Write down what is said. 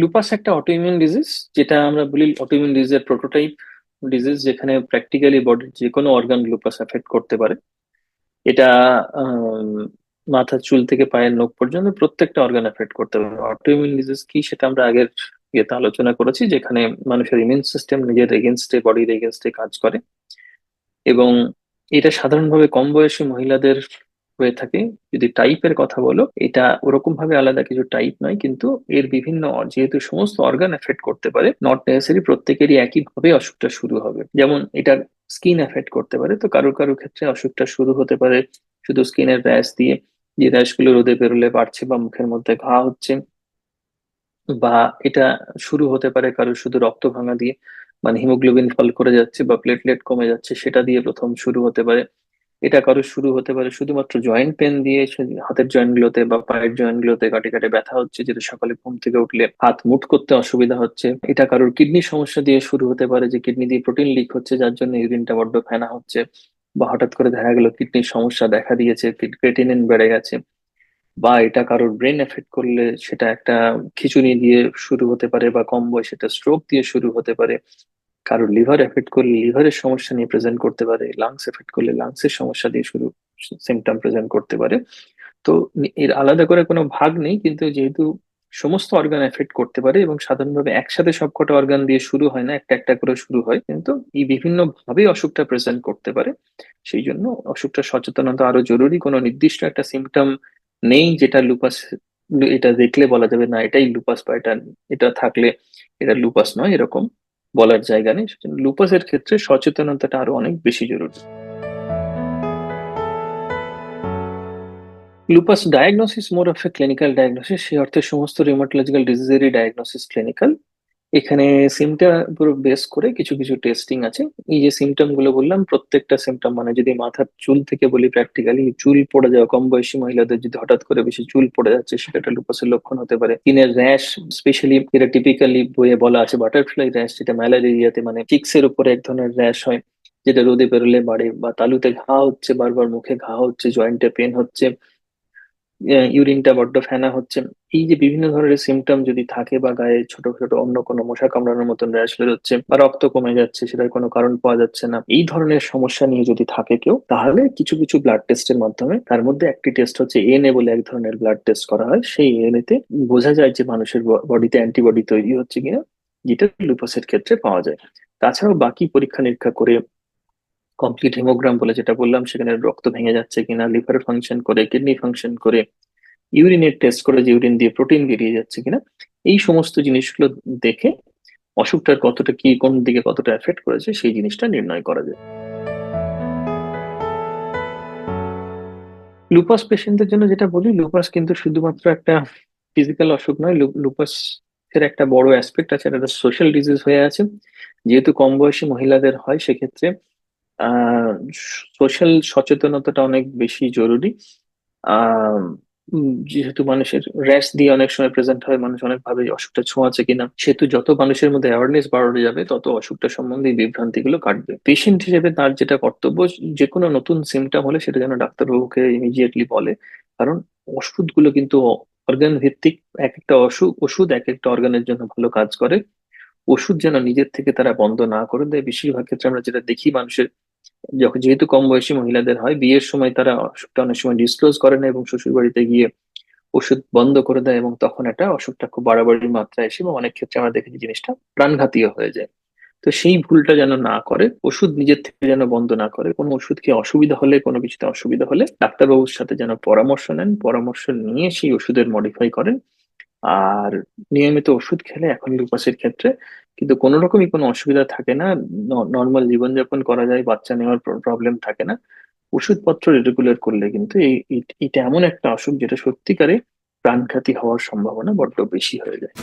Lupus একটা autoimmune disease যেটা আমরা বলি অটোইমিউন ডিজিজের প্রোটোটাইপ ডিজিজ যেখানে প্র্যাকটিক্যালি বডির যে কোনো অর্গান লুপাস এফেক্ট করতে পারে। এটা মাথার চুল থেকে পায়ের নখ পর্যন্ত প্রত্যেকটা অর্গান এফেক্ট করতে পারে। অটোইমিউন ডিজিজ কি সেটা আমরা আগের ইয়েতে আলোচনা করেছি, যেখানে মানুষের ইমিউন সিস্টেম নিজের এগেনস্টে বডির এগেনস্টে কাজ করে। এবং এটা সাধারণভাবে কম বয়সী মহিলাদের হয়ে থাকে। যদি টাইপের কথা বলো, এটা ওরকম ভাবে আলাদা কিছু টাইপ নয়, কিন্তু এর বিভিন্ন যেহেতু সমস্ত অর্গান এফেক্ট করতে পারে নট নেসেসারি প্রত্যেকেরই একইভাবে অসুখটা শুরু হবে। যেমন এটা স্কিন এফেক্ট করতে পারে, তো কারোর কারোর ক্ষেত্রে অসুখটা শুরু হতে পারে। শুধু স্কিনের র্যাশ দিয়ে যে র্যাশগুলো রোদে বেরোলে বাড়ছে বা মুখের মধ্যে ঘা হচ্ছে, বা এটা শুরু হতে পারে কারোর শুধু রক্ত ভাঙা দিয়ে মানে হিমোগ্লোবিন ফল করে যাচ্ছে বা প্লেটলেট কমে যাচ্ছে, সেটা দিয়ে প্রথম শুরু হতে পারে। এটা কারও শুরু হতে পারে। শুধুমাত্র জয়েন্ট পেন দিয়ে হাতের জয়েন্ট গুলোতে বা পায়ের জয়েন্ট গুলোতে কাটে কাটে ব্যথা হচ্ছে যেটা সকালে ঘুম থেকে উঠলে হাত মুট করতে অসুবিধা হচ্ছে। এটা কারোর কিডনির সমস্যা দিয়ে শুরু হতে পারে, যে কিডনি দিয়ে প্রোটিন লিক হচ্ছে, যার জন্য ইউরিনটা বড্ড ফেনা হচ্ছে বা হঠাৎ করে দেখা গেল কিডনির সমস্যা দেখা দিয়েছে ক্রেটিনিন বেড়ে গেছে বা এটা কারোর ব্রেন এফেক্ট করলে সেটা একটা খিচুড়ি দিয়ে শুরু হতে পারে বা কম বয়সে স্ট্রোক দিয়ে শুরু হতে পারে। কারোর লিভার এফেক্ট করলে লিভারের সমস্যা নিয়ে প্রেজেন্ট করতে পারে লাংস এফেক্ট করলে লাংসের সমস্যা দিয়ে শুরু সিমটম প্রেজেন্ট করতে পারে। তো এর আলাদা করে কোনো ভাগ নেই, কিন্তু যেহেতু সমস্ত অর্গান এফেক্ট করতে পারে এবং সাধারণভাবে একসাথে সবকটা অর্গান দিয়ে শুরু হয় না, একটা একটা করে শুরু হয়, কিন্তু এই বিভিন্ন ভাবে অসুখটা প্রেজেন্ট করতে পারে। সেই জন্য অসুখটা সচেতনতা আরও জরুরি। কোনো নির্দিষ্ট একটা সিমটম নেই যেটা লুপাস এটা দেখলে বলা যাবে না এটাই লুপাস বা এটা এটা থাকলে এটা লুপাস নয়, এরকম বলার জায়গা নেই, সেজন্য লুপাসের ক্ষেত্রে সচেতনতাটা আরও অনেক বেশি জরুরি। Lupus diagnosis more of a clinical diagnosis সে অর্থে সমস্ত রিউমাটোলজিক্যাল ডিজিজেরই ডায়াগনোসিস ক্লিনিক্যাল এখানে সিমটা পুরো বেস করে কিছু কিছু টেস্টিং আছে। এই যে সিমটমগুলো বললাম, প্রত্যেকটা সিমটম মানে যদি মাথার চুল থেকে বলি প্র্যাকটিক্যালি চুল পড়ে যাওয়া, কম বয়সী মহিলাদের যদি হঠাৎ করে বেশি চুল পড়ে যাচ্ছে, সেটা একটা লুপাসের লক্ষণ হতে পারে। স্কিনের র্যাশ স্পেশালি যেটা টিপিক্যালি বইয়ে বলা আছে বাটারফ্লাই র্যাশ যেটা ম্যালেরিয়াতে মানে চিক্সের উপরে এক ধরনের র্যাশ হয়, যেটা রোদে বেরোলে বাড়ে বা তালুতে ঘা হচ্ছে, বারবার মুখে ঘা হচ্ছে জয়েন্টে পেন হচ্ছে। ইউরিনটা বড্ড ফেনা হচ্ছে। এই যে বিভিন্ন ধরনের সিমটম যদি থাকে বা গায়ে ছোট ছোট অন্য কোনো মশা কামড়ানোর মতন র্যাশ বেরোচ্ছে বা রক্ত কমে যাচ্ছে, সেটার কোনো কারণ পাওয়া যাচ্ছে না, এই ধরনের সমস্যা নিয়ে যদি থাকে কেউ, তাহলে কিছু কিছু ব্লাড টেস্টের মাধ্যমে, তার মধ্যে একটি টেস্ট হচ্ছে এনএ বলে এক ধরনের ব্লাড টেস্ট করা হয়। সেই এনএ তে বোঝা যায় যে মানুষের বডিতে অ্যান্টিবডি তৈরি হচ্ছে কিনা, যেটা লুপাসের ক্ষেত্রে পাওয়া যায়। তাছাড়াও বাকি পরীক্ষা নিরীক্ষা করে কমপ্লিট হিমোগ্রাম বলে যেটা বললাম, সেখানে রক্ত ভেঙে যাচ্ছে কিনা লিভার ফাংশন করে কিডনি ফাংশন করে ইউরিনের টেস্ট করে যে ইউরিন দিয়ে প্রোটিন বেরিয়ে যাচ্ছে কিনা, এই সমস্ত জিনিসগুলো দেখে অসুখটার কতটা কি, কোন দিকে কতটা এফেক্ট করেছে, সেই জিনিসটা নির্ণয় করা যায়। লুপাস পেশেন্টদের জন্য যেটা বলি লুপাস কিন্তু শুধুমাত্র একটা ফিজিক্যাল অসুখ নয় লুপাস এর একটা বড় অ্যাসপেক্ট আছে, এটা সোশ্যাল ডিজিজ হয়ে আছে। যেহেতু কম বয়সী মহিলাদের হয়, সেক্ষেত্রে সোশ্যাল সচেতনতাটা অনেক বেশি জরুরি। যেহেতু মানুষের র্যাশ দিয়ে অনেক সময় প্রেজেন্ট হয়, মানুষ অনেক ভাবে অসুখটা ছোঁয়াছে কিনা, সেহেতু যত মানুষের মধ্যে অ্যাওয়ারনেস বাড়ানো যাবে, তত অসুখটা সম্বন্ধে বিভ্রান্তি গুলো কাটবে। পেশেন্ট হিসেবে তার যেটা কর্তব্য যে কোনো নতুন সিমটম হলে সেটা যেন ডাক্তারবাবুকে ইমিডিয়েটলি বলে। কারণ ওষুধগুলো কিন্তু অর্গান ভিত্তিক এক একটা অসুখ ওষুধ এক একটা অর্গানের জন্য ভালো কাজ করে। ওষুধ যেন নিজের থেকে তারা বন্ধ না করে দেয়। বেশিরভাগ ক্ষেত্রে আমরা যেটা দেখি মানুষের যখন যেহেতু কম বয়সী মহিলাদের হয়, বিয়ের সময় তারা অসুখটা অনেক সময় ডিসক্লোজ করে না এবং শ্বশুর বাড়িতে গিয়ে ওষুধ বন্ধ করে দেয় এবং তখন এটা অসুখটা খুব বাড়াবাড়ির মাত্রায় এসে এবং অনেক ক্ষেত্রে আমরা দেখেছি জিনিসটা প্রাণঘাতীয় হয়ে যায়। তো সেই ভুলটা যেন না করে, ওষুধ নিজের থেকে যেন বন্ধ না করে, কোনো ওষুধ খেয়ে অসুবিধা হলে, কোনো কিছুতে অসুবিধা হলে ডাক্তারবাবুর সাথে যেন পরামর্শ নেন, পরামর্শ নিয়ে সেই ওষুধের মডিফাই করেন। আর নিয়মিত ওষুধ খেলে এখন লুপাসের ক্ষেত্রে কিন্তু কোনো রকমই কোনো অসুবিধা থাকে না। নর্মাল জীবনযাপন করা যায়, বাচ্চা নেওয়ার প্রবলেম থাকে না। ওষুধপত্র রেগুলার করলে কিন্তু এই, এটা এমন একটা অসুখ যেটা সত্যিকারে প্রাণঘাতী হওয়ার সম্ভাবনা বড্ড বেশি হয়ে যায়।